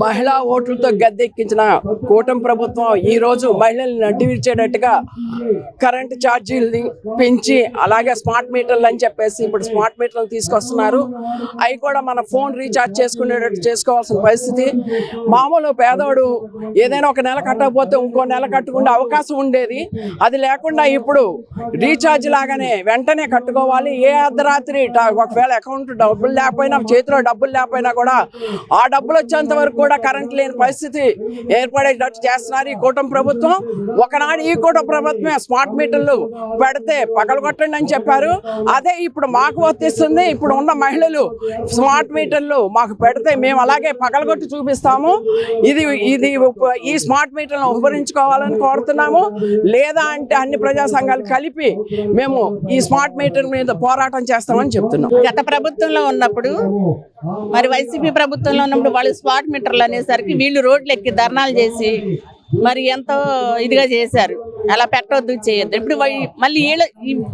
మహిళా ఓట్లతో గద్దెక్కించిన కూటమి ప్రభుత్వం ఈ రోజు మహిళల్ని నడ్డివిర్చేటట్టుగా కరెంటు ఛార్జీలని పెంచి అలాగే స్మార్ట్ మీటర్లు అని చెప్పేసి ఇప్పుడు స్మార్ట్ మీటర్లు తీసుకొస్తున్నారు. అవి కూడా మన ఫోన్ రీఛార్జ్ చేసుకునేటట్టు చేసుకోవాల్సిన పరిస్థితి. మామూలు పేదవాడు ఏదైనా ఒక నెల కట్టకపోతే ఇంకో నెల కట్టుకునే అవకాశం ఉండేది. అది లేకుండా ఇప్పుడు రీఛార్జ్ లాగానే వెంటనే కట్టుకోవాలి. ఏ అర్ధరాత్రి ఒకవేళ అకౌంట్ డబ్బులు లేకపోయినా చేతిలో డబ్బులు లేకపోయినా కూడా ఆ డబ్బులు వచ్చేంత వరకు కూడా కరెంట్ లేని పరిస్థితి ఏర్పడేటట్టు చేస్తున్నారు ఈ కూటమి ప్రభుత్వం. ఒకనాడు ఈ కూటమి ప్రభుత్వమే స్మార్ట్ మీటర్లు పెడితే పగలగొట్టండి అని చెప్పారు. అదే ఇప్పుడు మాకు వర్తిస్తుంది. ఇప్పుడు ఉన్న మహిళలు స్మార్ట్ మీటర్లు మాకు పెడితే మేము అలాగే పగలగొట్టి చూపిస్తాము. ఇది ఇది ఈ స్మార్ట్ మీటర్లను ఉపరించుకోవాలని కోరుతున్నాము. లేదా అంటే అన్ని ప్రజా సంఘాలు కలిపి మేము ఈ స్మార్ట్ మీటర్ మీద పోరాటం చేస్తామని చెప్తున్నాం. గత ప్రభుత్వంలో ఉన్నప్పుడు మరి వైసీపీ ప్రభుత్వంలో ఉన్నప్పుడు వాళ్ళు స్మార్ట్ మీటర్ అనేసరికి వీళ్ళు రోడ్లు ఎక్కి ధర్నాలు చేసి మరి ఎంతో ఇదిగా చేశారు. అలా పెట్టవద్దు చేయొద్దు. ఇప్పుడు మళ్ళీ వీళ్ళ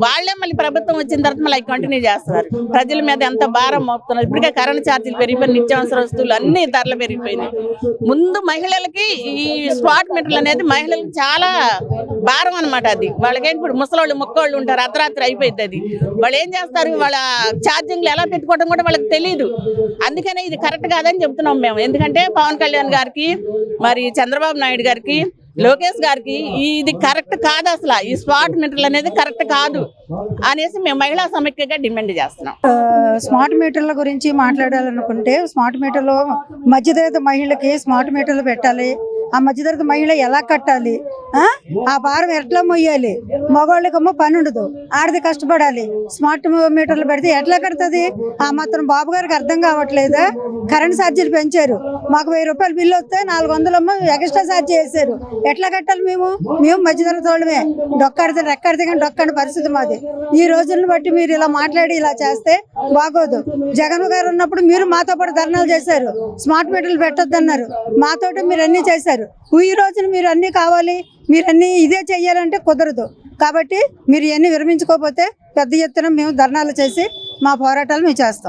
వాళ్ళే మళ్ళీ ప్రభుత్వం వచ్చిన తర్వాత మళ్ళీ కంటిన్యూ చేస్తున్నారు. ప్రజల మీద ఎంత భారం మోపుతున్నారు. ఇప్పటికే కరెంట్ ఛార్జీలు పెరిగిపోయి నిత్యావసర వస్తువులు అన్ని ధరలు పెరిగిపోయినాయి. ముందు మహిళలకి ఈ స్పాట్ మీటర్లు అనేది మహిళలకు చాలా భారం అన్నమాట అది. వాళ్ళకేంటి ఇప్పుడు ముసలోళ్ళు మొక్కోళ్ళు ఉంటారు అర్ధరాత్రి అయిపోయింది అది. వాళ్ళు ఏం చేస్తారు? వాళ్ళ ఛార్జింగ్లు ఎలా పెట్టుకోవడం కూడా వాళ్ళకి తెలియదు అందుకనే ఇది కరెక్ట్ కాదని చెప్తున్నాం మేము. ఎందుకంటే పవన్ కళ్యాణ్ గారికి మరి చంద్రబాబు నాయుడు గారికి లోకేష్ గారికి ఇది కరెక్ట్ కాదు అసలు. ఈ స్మార్ట్ మీటర్లు అనేది కరెక్ట్ కాదు అనేసి మేము మహిళా సమైక్యగా డిమాండ్ చేస్తున్నాం. స్మార్ట్ మీటర్ల గురించి మాట్లాడాలనుకుంటే స్మార్ట్ మీటర్లు మధ్యతరగతి మహిళకి స్మార్ట్ మీటర్లు పెట్టాలి. ఆ మధ్యతరగతి మహిళ ఎలా కట్టాలి? ఆ? భారం ఎట్లా మొయ్యాలి? మగవాళ్ళకేమో పని ఉండదు. ఆడది కష్టపడాలి. స్మార్ట్ మీటర్లు పెడితే ఎట్లా కడుతుంది? ఆ మాత్రం బాబు గారికి అర్థం కావట్లేదా? కరెంట్ ఛార్జీలు పెంచారు. మాకు వెయ్యి రూపాయలు బిల్లు వస్తే నాలుగు వందలమ్మ ఎక్స్ట్రా ఛార్జ్ చేశారు. ఎట్లా కట్టాలి మేము? మేము మధ్యతరగతి వాళ్ళమే. డొక్కడితే రెక్కడితే కానీ డొక్కని పరిస్థితి మాది. ఈ రోజులను బట్టి మీరు ఇలా మాట్లాడి ఇలా చేస్తే బాగోదు. జగన్ గారు ఉన్నప్పుడు మీరు మాతో పాటు ధర్నాలు చేశారు. స్మార్ట్ మీటర్లు పెట్టొద్దన్నారు. మాతోటి మీరు అన్ని చేశారు. ఈ రోజున మీరు అన్నీ కావాలి మీరు అన్నీ ఇదే చేయాలంటే కుదరదు. కాబట్టి మీరు ఇవన్నీ విరమించుకోకపోతే పెద్ద ఎత్తున మేము ధర్నాలు చేసి మా పోరాటాలు మేము చేస్తాం.